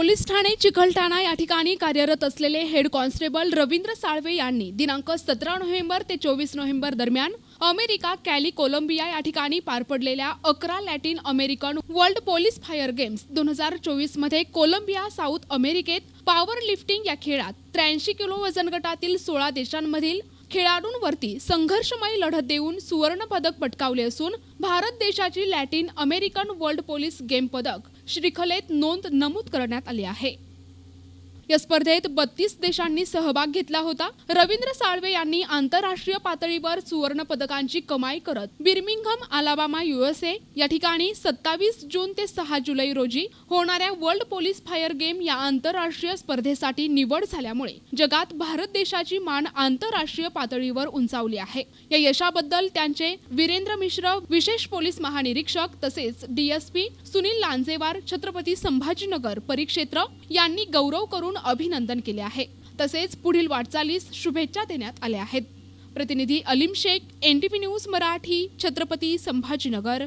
Police Thane Chikalthana या ठिकाणी कार्यरत असलेले हेड कॉन्स्टेबल रवींद्र साळवे यांनी दिनांक सतरा नोव्हेंबर ते चोवीस नोव्हेंबर दरम्यान अमेरिका कॅली कोलंबिया या ठिकाणी पार पडलेल्या अकरा Latin American world police fire games दोन हजार चोवीसमध्ये कोलंबिया साऊथ अमेरिकेत पॉवर लिफ्टिंग या खेळात त्र्याऐंशी किलो वजन गटातील सोळा देशांमधील खेळाडूंवरती संघर्षमय लढत देऊन सुवर्ण पदक पटकावले असून भारत देशाची Latin American world police game पदक श्रीखलेत नोंद नमूद करण्यात आली आहे. या स्पर्धेत बत्तीस देशांनी सहभाग घेतला होता. रवींद्र साळवे यांनी आंतरराष्ट्रीय पातळीवर सुवर्ण पदकांची कमाई करत बिर्मिंगहम आलाबामा युएसए या ठिकाणी सत्तावीस जून ते सहा जुलै रोजी होणाऱ्या वर्ल्ड पोलीस फायर गेम या आंतरराष्ट्रीय स्पर्धेसाठी निवड झाल्यामुळे जगात भारत देशाची मान आंतरराष्ट्रीय पातळीवर उंचावली आहे. या यशाबद्दल त्यांचे वीरेंद्र मिश्र विशेष पोलीस महानिरीक्षक तसेच डीएसपी सुनील लांजेवार छत्रपती संभाजीनगर परिक्षेत्र यांनी गौरव करून अभिनंदन केले आहे. तसेच पुढील वाटचालीस शुभेच्छा देण्यात आल्या आहेत. प्रतिनिधी अलीम शेख एनटीव्ही न्यूज मराठी छत्रपती संभाजीनगर.